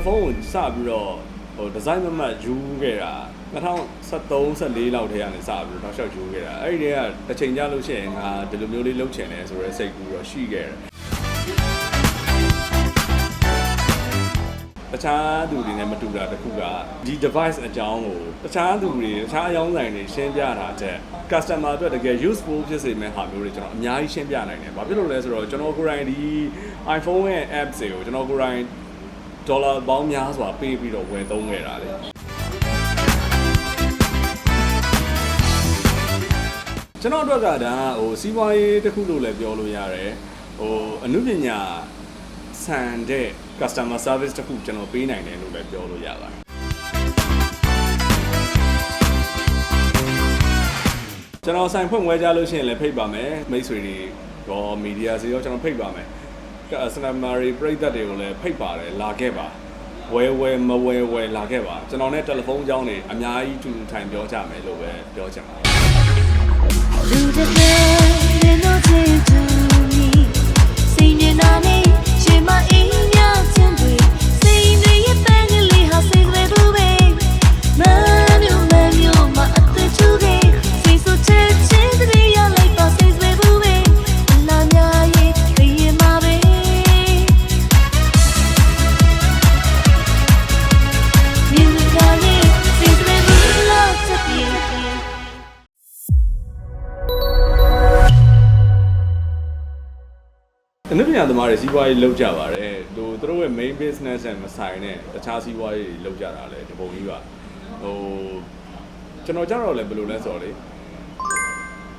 တယ်ဖုန်းကိုစပြီးတော့ဟိုဒီဇိုင်းမမတ်ယူခဲ့တာ2013 14လောက်ထဲကနေစပြီးတော့နောက်လျှောက်ယူခဲ့တာအဲ့ဒီတည်းကတစ်ချိန်ကြာလို့ရှိရင်ငါဒီလိုမျိုးလေးလုပ်ချင်တယ်ဆိုရဲစိတ်ကူတော့ရှိခဲ့တယ်တခြားသူတွေနဲ့မတူတာတစ်ခုကဒီ device အကြောင်းကိုတခြားသူတွေတခြားအယောင်းဆိုင်တွေရှင်းပြတာတဲ့ customer အတွက်တကယ် useful ဖြစ်စေမယ့်ဟာမျိုးတွေကျွန်တော်အများကြီးရှင်းပြနိုင်တယ်။ဘာဖြစ်လို့လဲဆိုတော့ကျွန်တော်ကိုယ်တိုင်ဒီ iPhone ရဲ့ apps တွေကိုကျွန်တော်ကိုယ်တိုင် ဒေါ်လာပေါင်းများစွာပေးပြီးတော့ဝယ်သုံးခဲ့တာလေကျွန်တော်အတွက်ကဒါဟိုစီးပွားရေးတစ်ခုလို့လည်းပြောလို့ရတယ်ဟိုအမှုပညာဆန်တဲ့ customer service တစ်ခုကျွန်တော်ပေးနိုင်တယ်လို့လည်းပြောလို့ရပါတယ်ကျွန်တော်ဆိုင်ဖွင့်ဝဲကြလို့ရှိရင်လည်းဖိတ်ပါမယ်မိတ်ဆွေတွေရောမီဒီယာစီရောကျွန်တော်ဖိတ်ပါမယ် စနမာရီပရိသတ်တွေကိုလည်းဖိတ်ပါတယ်လာခဲ့ပါဝဲဝဲမဝဲဝဲလာခဲ့ပါကျွန်တော်နဲ့တယ်လီဖုန်းအကြောင်းတွေအများကြီးတူတူထိုင်ပြောကြမယ်လို့ပဲပြောချင်ပါတယ် ညာသမားတွေစီးပွားရေးလုပ်ကြပါတယ်သူသူတို့ရဲ့ main business နဲ့မဆိုင်တဲ့တခြားစီးပွားရေးတွေလုပ်ကြတာလေဒီပုံကြီးပါဟိုကျွန်တော်ကြတော့လည်းဘယ်လိုလဲဆိုတော့လေ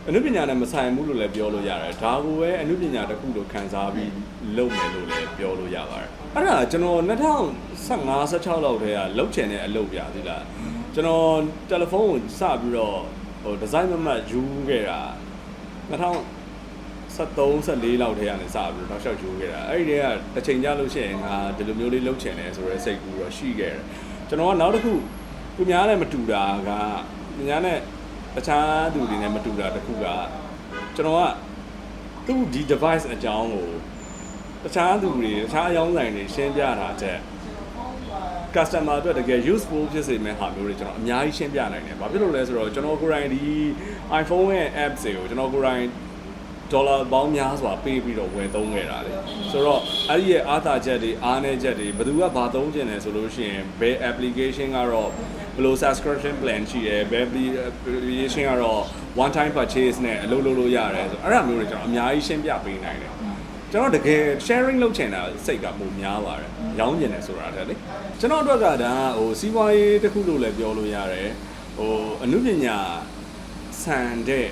အနုပညာနဲ့မဆိုင်ဘူးလို့လည်းပြောလို့ရတယ်ဒါကိုပဲအနုပညာတစ်ခုလို့ခံစားပြီးလုပ်မယ်လို့လည်းပြောလို့ရပါတယ်အဲ့ဒါကျွန်တော်2015 16လောက်တည်းကလုပ်ချင်တဲ့အလုပ်ပြသီလားကျွန်တော်တယ်လီဖုန်းကိုစပြီးတော့ဟိုဒီဇိုင်းမမတ်ယူခဲ့တာ2000 73 14လောက်ထဲကနေစပြီးတော့နောက်လျှောက်ယူခဲ့တာအဲ့ဒီတည်းကတစ်ချိန်ကြာလို့ရှိရင်ငါဒီလိုမျိုးလေးလုပ်ချင်တယ်ဆိုရဲစိတ်ကူတော့ရှိခဲ့တယ်ကျွန်တော်ကနောက်တစ်ခုသူများနဲ့မတူတာကသူများနဲ့တခြားသူတွေနဲ့မတူတာတစ်ခုကကျွန်တော်ကသူ့ဒီ device အကြောင်းကိုတခြားသူတွေတခြားအယောင်းဆိုင်တွေရှင်းပြတာတဲ့ customer အတွက်တကယ် useful ဖြစ်စေမယ့်ဟာမျိုးတွေကျွန်တော်အများကြီးရှင်းပြနိုင်တယ်။ဘာဖြစ်လို့လဲဆိုတော့ကျွန်တော်ကိုယ်တိုင်ဒီ iPhone ရဲ့ apps တွေကိုကျွန်တော်ကိုယ်တိုင် ဒေါ်လာပေါင်းများစွာပေးပြီးတော့ဝယ်သုံးခဲ့တာလေဆိုတော့အဲ့ဒီရဲ့အားသာချက်တွေအားနည်းချက်တွေဘယ်သူကဘာသုံးကျင်လဲဆိုလို့ရှိရင်ဘယ် application ကတော့ဘယ်လို subscription plan ရှိတယ်ဘယ် application ကတော့ one time purchase နဲ့အလုပ်လုပ်လို့ရတယ်ဆိုတော့အဲ့ဒါမျိုးတွေကျွန်တော်အများကြီးရှင်းပြပေးနိုင်တယ်ကျွန်တော်တကယ် sharing လုပ်ချင်တာစိတ်ကပုံများပါတယ်ရောင်းကျင်တယ်ဆိုတာတည်းလေကျွန်တော်အတွက်ကဒါဟိုစီးပွားရေးတစ်ခုလို့လည်းပြောလို့ရတယ်ဟိုအမှုပညာဆန်တဲ့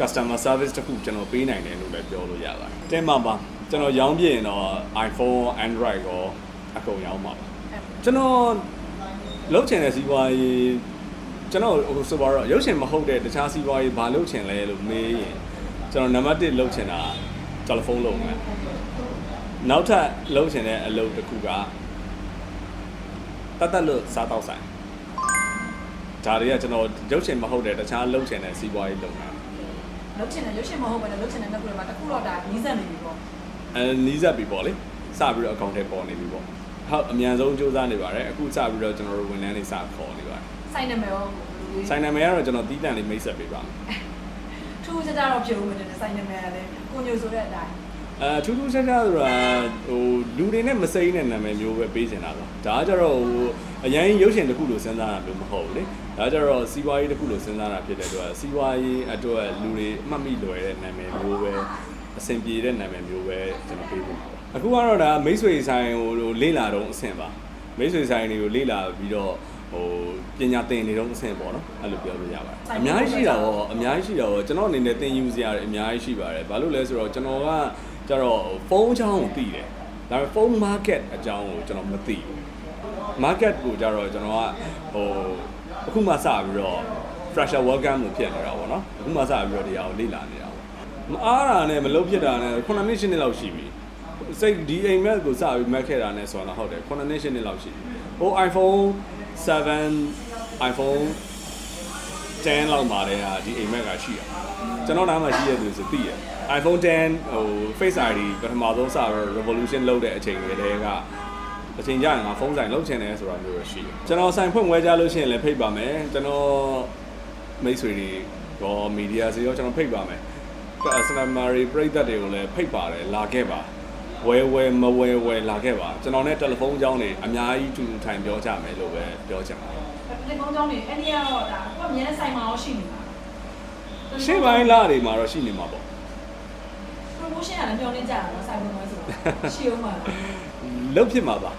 customer service တစ်ခုကျွန်တော်ပေးနိုင်တယ်လို့လည်းပြောလို့ရပါတယ်။တင်ပါပါကျွန်တော်ရောင်းပြရင်တော့ iPhone Android ကိုအကုန်ရောင်းပါပါ။ကျွန်တော်လုပ်ချင်တဲ့စီးပွားရေးကျွန်တော်ဟိုဆိုပါတော့ရုပ်ရှင်မဟုတ်တဲ့တခြားစီးပွားရေးဘာလုပ်ချင်လဲလို့မေးရင်ကျွန်တော်နံပါတ်1လုပ်ချင်တာတယ်လီဖုန်းလုပ်မယ်။နောက်ထပ်လုပ်ချင်တဲ့အလုပ်တစ်ခုကတတ်တတ်လို့စားတော့ဆိုင်ဒါတွေကကျွန်တော်ရုပ်ရှင်မဟုတ်တဲ့တခြားလုပ်ချင်တဲ့စီးပွားရေးလုပ်ငန်း လုတ်ချင်တယ်ရုပ်ရှင်မဟုတ်ဘဲနဲ့လုတ်ချင်တဲ့နှစ်ခုတွေမှာတစ်ခုတော့ဒါနီးစပ်နေပြီပေါ့အဲနီးစပ်ပြီပေါ့လေစပြီးတော့အကောင့်ထဲပေါ်နေပြီပေါ့ဟုတ်အမြန်ဆုံးစူးစမ်းနေပါတယ်အခုစပြီးတော့ကျွန်တော်တို့ဝန်ထမ်းတွေစခေါ်နေပါတယ်စိုက်နာမည်ရောဆိုင်နာမည်ကတော့ကျွန်တော်တီးတန့်လေးမိတ်ဆက်ပေးပါမယ်ထူးခြားခြားတော့ပြုံးနေတယ်စိုက်နာမည်ကလည်းကိုညိုဆိုတဲ့အတိုင်း အဲထူးထူးခြားခြားဆိုတာဟိုလူတွေနဲ့မစိမ့်တဲ့နာမည်မျိုးပဲပေးချင်တာပါဒါကကြတော့ဟိုအရင်ရုပ်ရှင်တစ်ခုလို့စဉ်းစားတာမျိုးမဟုတ်ဘူးလေဒါကကြတော့စီးပွားရေးတစ်ခုလို့စဉ်းစားတာဖြစ်တဲ့အတွက်စီးပွားရေးအတွက်လူတွေအမှတ်မိလွယ်တဲ့နာမည်မျိုးပဲအဆင်ပြေတဲ့နာမည်မျိုးပဲကျွန်တော်ပေးဖို့ပါအခုကတော့ဒါမိတ်ဆွေဆိုင်ဟိုလေးလာတော့အဆင်ပါမိတ်ဆွေဆိုင်တွေကိုလေးလာပြီးတော့ ဟိုပညာသင်နေတော့အဆင်ပေါ့နော်အဲ့လိုပြောလို့ရပါတယ်အများကြီးရှိတာပေါ့အများကြီးရှိတာပေါ့ကျွန်တော်အနေနဲ့သင်ယူစရာတွေအများကြီးရှိပါတယ်ဘာလို့လဲဆိုတော့ကျွန်တော်ကကျတော့ဖုန်းအကြောင်းကိုသိတယ်ဒါပေမဲ့ဖုန်း market အကြောင်းကိုကျွန်တော်မသိဘူး market ကိုကြတော့ကျွန်တော်ကဟိုအခုမှစပြီးတော့ fresher welcome လို့ဖြစ်နေတာပေါ့နော်အခုမှစပြီးတော့ဒီဟာကိုလေ့လာနေတာပေါ့မအားတာနဲ့မလုပ်ဖြစ်တာနဲ့9နှစ်10နှစ်လောက်ရှိပြီစိတ်ဒီအိမ်မက်ကိုစပြီးမက်ခဲ့တာနဲ့ဆိုတော့ဟုတ်တယ်9နှစ်10နှစ်လောက်ရှိပြီဟို iPhone 7 iPhone 10လောက်မှာတည်းကဒီအိမ်မက်ကရှိရကျွန်တော်နားမှာရှိရသူဆိုသိရ iPhone 10ဟို Face ID ပထမဆုံးစပြီး revolution လုပ်တဲ့အချိန်တွေတည်းကအချိန်ကြရင်ငါဖုန်းဆိုင်လောက်ချင်တယ်ဆိုတာမျိုးပဲရှိတယ်ကျွန်တော်ဆိုင်ဖွင့်ဝဲကြလို့ရှိရင်လည်းဖိတ်ပါမယ်ကျွန်တော်မိတ်ဆွေတွေရောမီဒီယာစီရောကျွန်တော်ဖိတ်ပါမယ်စနမာရီပရိသတ်တွေကိုလည်းဖိတ်ပါတယ်လာခဲ့ပါ ဝဲဝဲမဝဲဝဲလာခဲ့ပါကျွန်တော်နဲ့တယ်လီဖုန်းအကြောင်းတွေအများကြီးတူတူထိုင်ပြောကြမယ်လို့ပဲပြောချင်ပါတယ်ဒီကောင်းကြောင်းနေအဲ့ဒီကတော့ဒါကိုအမြဲဆိုင်မှာရောရှိနေတာရှေ့ပိုင်းလာတွေမှာတော့ရှိနေမှာပေါ့ promotion ကလည်းမျောနေကြတာနော်ဆိုင်ဝင်သွားဆိုတာရှိအောင်ပါလားလုတ်ဖြစ်မှာပါ